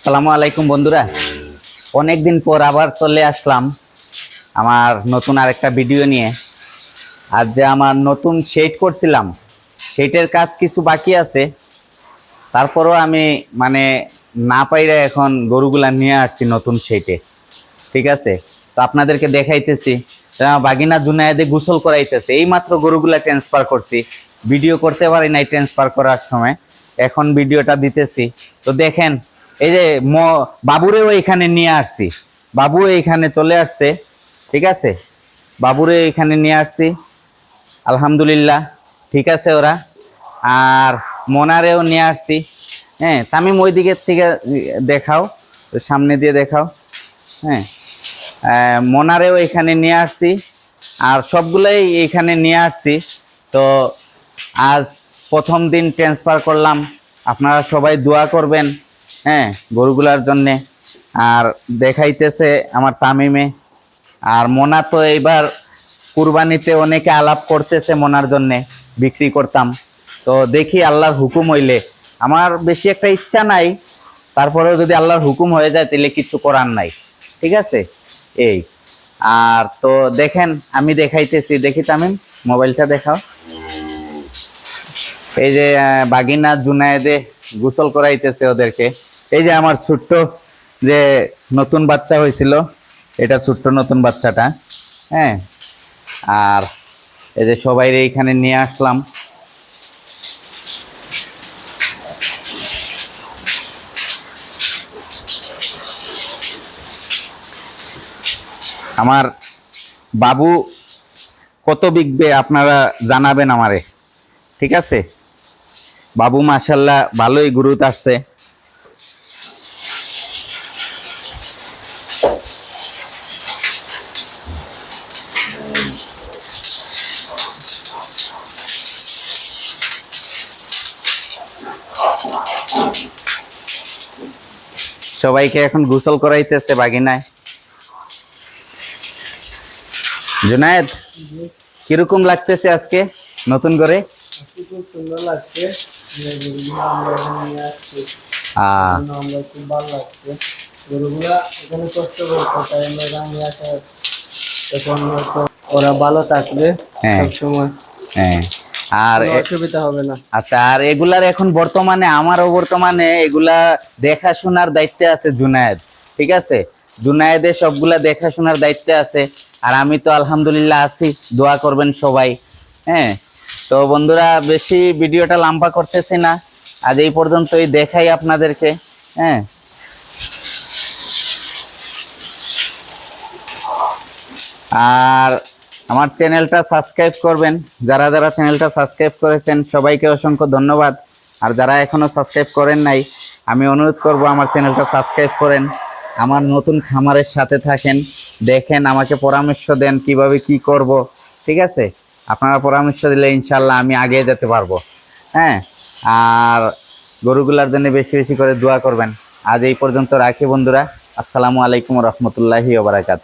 আসসালামু আলাইকুম বন্ধুরা। অনেকদিন পর আবার চলে আসলাম আমার নতুন আরেকটা ভিডিও নিয়ে। আর যে আমার নতুন শেড করছিলাম শেডের কাজ কিছু বাকি আছে। তারপরও আমি মানে না পাইরে এখন গরুগুলা নিয়ে আসছি নতুন শেডে ঠিক আছে? তো আপনাদেরকে দেখাইতেছি বাগিনা জুনায়েদে গোসল করাইতেছে। এই মাত্র গরুগুলা ট্রান্সফার করছি। ভিডিও করতে পারি নাই ট্রান্সফার করার সময়। এখন ভিডিওটা দিতেছি। তো দেখেন এই যে বাবুরেও এখানে নিয়ে আসছি। বাবু এখানে চলে আসছে, ঠিক আছে? বাবুরে এখানে নিয়ে আসছি, আলহামদুলিল্লাহ, ঠিক আছে ওরা? আর মোনারেও নিয়ে আসছি। হ্যাঁ তামিম ওই দিকের থেকে দেখাও, সামনে দিয়ে দেখাও। হ্যাঁ মোনারেও এখানে নিয়ে আসছি, আর সবগুলোই এখানে নিয়ে আসছি। তো আজ প্রথম দিন ট্রান্সফার করলাম। আপনারা সবাই দোয়া করবেন। হ্যাঁ গরুগুলার জন্যে। আর দেখাইতেছে আমার তামিমে। আর মোনা তো এইবার কুরবানিতে অনেকে আলাপ করতেছে মোনার জন্যে, বিক্রি করতাম। তো দেখি আল্লাহর হুকুম হইলে। আমার বেশি একটা ইচ্ছা নাই, তারপরেও যদি আল্লাহর হুকুম হয়ে যায় তাহলে কিছু করার নাই। ঠিক আছে? এই। আর তো দেখেন, আমি দেখাইতেছি। দেখি তামিম, মোবাইলটা দেখাও। এই যে বাগিনা জুনায়েদে গোসল করাইতেছে ওদেরকে। এই যে আমার ছোট্ট যে নতুন বাচ্চা হয়েছিল, এটা ছোট্ট নতুন বাচ্চাটা হ্যাঁ? আর এই যে সবাই এইখানে নিয়ে আসলাম। আমার বাবু কত বিকবে আপনারা জানাবেন আমারে, ঠিক আছে? বাবু মাশাল্লাহ ভালোই গুরুত আসছে। সবাইকে এখন গোসল করাইতেছে বাগিনায়। জুনায়েদ কীরকম লাগতেছে আজকে নতুন করে? আমরা গরুগুলা এখানে কষ্ট করতে আমরা এখানে নিয়ে তখন ওরা ভালো থাকবে হ্যাঁ। সবসময়। হ্যাঁ। আর অসুবিধা হবে না। আচ্ছা আর এগুলার এখন বর্তমানে আমারও বর্তমানে এগুলা দেখাশোনার দায়িত্বে আছে জুনায়েদ ঠিক আছে? জুনায়েদের সবগুলা দেখাশোনার দায়িত্বে আছে। আর আমি তো আলহামদুলিল্লাহ আছি দোয়া করবেন সবাই হ্যাঁ? তো বন্ধুরা বেশি ভিডিওটা লম্বা করতেছি না আজ এই পর্যন্তই দেখাই আপনাদেরকে হ্যাঁ? আর আমার চ্যানেলটা সাবস্ক্রাইব করবেন। যারা যারা চ্যানেলটা সাবস্ক্রাইব করেছেন, সবাইকে অসংখ্য ধন্যবাদ। আর যারা এখনও সাবস্ক্রাইব করেন নাই, আমি অনুরোধ করব আমার চ্যানেলটা সাবস্ক্রাইব করেন। আমার নতুন খামারের সাথে থাকেন, দেখেন, আমাকে পরামর্শ দেন কীভাবে কি করব, ঠিক আছে? আপনারা পরামর্শ দিলে ইনশাল্লাহ আমি আগে যেতে পারব। হ্যাঁ আর গরুগুলার জন্য বেশি বেশি করে দোয়া করবেন। আজ এই পর্যন্ত রাখি বন্ধুরা। আসসালামু আলাইকুম রহমতুল্লাহি ওবরাকাত